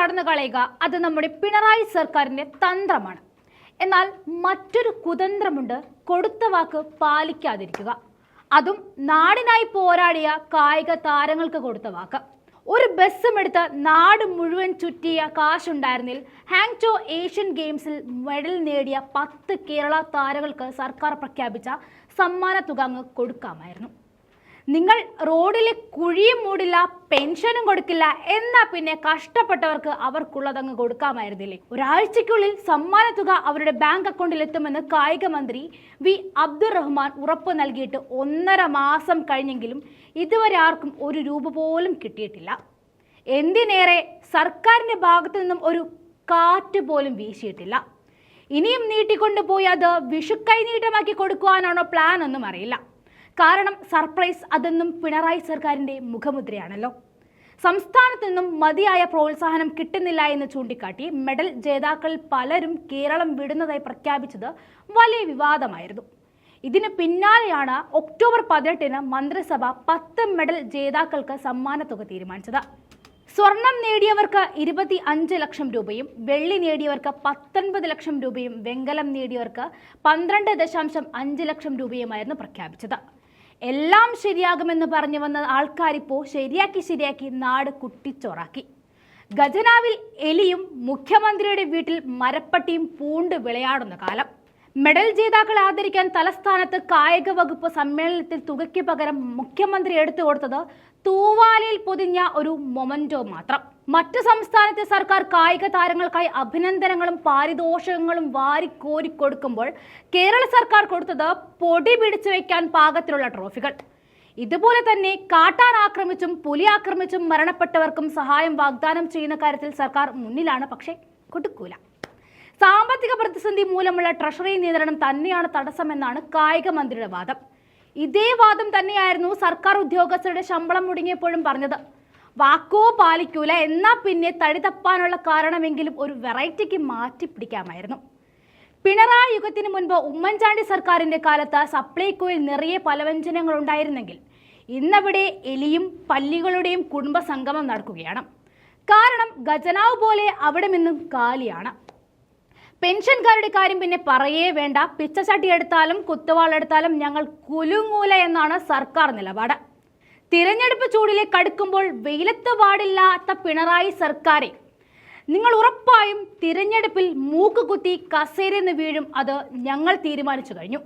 കടന്നു കളയുക അത് നമ്മുടെ പിണറായി സർക്കാരിന്റെ തന്ത്രമാണ്. എന്നാൽ മറ്റൊരു കുതന്ത്രമുണ്ട് കൊടുത്ത വാക്ക് പാലിക്കാതിരിക്കുക. അതും നാടിനായി പോരാടിയ കായിക താരങ്ങൾക്ക് കൊടുത്ത വാക്ക്. ഒരു ബസ്സും എടുത്ത് നാട് മുഴുവൻ ചുറ്റിയ കാശുണ്ടായിരുന്നിൽ ഹാങ്ചോ ഏഷ്യൻ ഗെയിംസിൽ മെഡൽ നേടിയ പത്ത് കേരള താരങ്ങൾക്ക് സർക്കാർ പ്രഖ്യാപിച്ച സമ്മാന തുക അങ്ങ് കൊടുക്കാമായിരുന്നു. നിങ്ങൾ റോഡിൽ കുഴിയും മൂടില്ല പെൻഷനും കൊടുക്കില്ല എന്നാ പിന്നെ കഷ്ടപ്പെട്ടവർക്ക് അവർക്കുള്ളതങ്ങ് കൊടുക്കാമായിരുന്നില്ലേ? ഒരാഴ്ചയ്ക്കുള്ളിൽ സമ്മാന തുക അവരുടെ ബാങ്ക് അക്കൗണ്ടിൽ എത്തുമെന്ന് കായിക മന്ത്രി വി അബ്ദുറഹ്മാൻ ഉറപ്പ് നൽകിയിട്ട് ഒന്നര മാസം കഴിഞ്ഞെങ്കിലും ഇതുവരെ ആർക്കും ഒരു രൂപ പോലും കിട്ടിയിട്ടില്ല. എന്തിനേറെ സർക്കാരിന്റെ ഭാഗത്തു നിന്നും ഒരു കാറ്റ് പോലും വീശിയിട്ടില്ല. ഇനിയും നീട്ടിക്കൊണ്ടുപോയി അത് വിഷുക്കൈനീട്ടമാക്കി കൊടുക്കുവാനാണോ പ്ലാൻ ഒന്നും അറിയില്ല. കാരണം സർപ്രൈസ് അതെന്നും പിണറായി സർക്കാരിന്റെ മുഖമുദ്രയാണല്ലോ. സംസ്ഥാനത്തു നിന്നും മതിയായ പ്രോത്സാഹനം കിട്ടുന്നില്ല എന്ന് ചൂണ്ടിക്കാട്ടി മെഡൽ ജേതാക്കൾ പലരും കേരളം വിടുന്നതായി പ്രഖ്യാപിച്ചത് വലിയ വിവാദമായിരുന്നു. ഇതിന് പിന്നാലെയാണ് ഒക്ടോബർ പതിനെട്ടിന് മന്ത്രിസഭ പത്ത് മെഡൽ ജേതാക്കൾക്ക് സമ്മാനത്തുക തീരുമാനിച്ചത്. സ്വർണം നേടിയവർക്ക് ഇരുപത്തി അഞ്ച് ലക്ഷം രൂപയും വെള്ളി നേടിയവർക്ക് പത്തൊൻപത് ലക്ഷം രൂപയും വെങ്കലം നേടിയവർക്ക് പന്ത്രണ്ട് ദശാംശം അഞ്ച് ലക്ഷം രൂപയുമായിരുന്നു പ്രഖ്യാപിച്ചത്. എല്ലാം ശരിയാകുമെന്ന് പറഞ്ഞു വന്ന ആൾക്കാരിപ്പോ ശരിയാക്കി ശരിയാക്കി നാട് കുട്ടിച്ചോറാക്കി. ഖജനാവിൽ എലിയും മുഖ്യമന്ത്രിയുടെ വീട്ടിൽ മരപ്പട്ടിയും പൂണ്ട് വിളയാടുന്ന കാലം. മെഡൽ ജേതാക്കളെ ആദരിക്കാൻ തലസ്ഥാനത്ത് കായിക വകുപ്പ് സമ്മേളനത്തിൽ തുകയ്ക്ക് പകരം മുഖ്യമന്ത്രി എടുത്തു കൊടുത്തത് തൂവാലയിൽ പൊതിഞ്ഞ ഒരു മൊമന്റോ മാത്രം. മറ്റ് സംസ്ഥാനത്തെ സർക്കാർ കായിക താരങ്ങൾക്കായി അഭിനന്ദനങ്ങളും പാരിതോഷികങ്ങളും വാരിക്കോരി കൊടുക്കുമ്പോൾ കേരള സർക്കാർ കൊടുത്തത് പൊടി പിടിച്ചു വയ്ക്കാൻ പാകത്തിലുള്ള ട്രോഫികൾ. ഇതുപോലെ തന്നെ കാട്ടാൻ ആക്രമിച്ചും പുലി ആക്രമിച്ചും മരണപ്പെട്ടവർക്കും സഹായം വാഗ്ദാനം ചെയ്യുന്ന കാര്യത്തിൽ സർക്കാർ മുന്നിലാണ് പക്ഷേ കൊടുക്കൂല. സാമ്പത്തിക പ്രതിസന്ധി മൂലമുള്ള ട്രഷറി നിയന്ത്രണം തന്നെയാണ് തടസ്സമെന്നാണ് കായിക മന്ത്രിയുടെ വാദം. ഇതേ വാദം തന്നെയായിരുന്നു സർക്കാർ ഉദ്യോഗസ്ഥരുടെ ശമ്പളം മുടങ്ങിയപ്പോഴും പറഞ്ഞത്. വാക്കോ പാലിക്കൂല എന്നാ പിന്നെ തടി തപ്പാനുള്ള കാരണമെങ്കിലും ഒരു വെറൈറ്റിക്ക് മാറ്റി പിടിക്കാമായിരുന്നു. പിണറായി യുഗത്തിന് മുൻപ് ഉമ്മൻചാണ്ടി സർക്കാരിന്റെ കാലത്ത് സപ്ലൈകോയിൽ നിറയെ പലവ്യഞ്ജനങ്ങൾ ഉണ്ടായിരുന്നെങ്കിൽ ഇന്നവിടെ എലിയും പല്ലികളുടെയും കുടുംബ സംഗമം നടക്കുകയാണ്. കാരണം ഖജനാവ് പോലെ അവിടെ നിന്നും കാലിയാണ്. പെൻഷൻകാരുടെ കാര്യം പിന്നെ പറയേ വേണ്ട. പിച്ചച്ചട്ടി എടുത്താലും കുത്തുവാളെടുത്താലും ഞങ്ങൾ കുലുങ്ങൂല എന്നാണ് സർക്കാർ നിലപാട്. തിരഞ്ഞെടുപ്പ് ചൂടിലെ കടുക്കുമ്പോൾ വെയിലത്ത് പാടില്ലാത്ത പിണറായി സർക്കാരെ. നിങ്ങൾ ഉറപ്പായും തിരഞ്ഞെടുപ്പിൽ മൂക്ക് കുത്തി കസേരന്ന് വീഴും. അത് ഞങ്ങൾ തീരുമാനിച്ചു കഴിഞ്ഞു.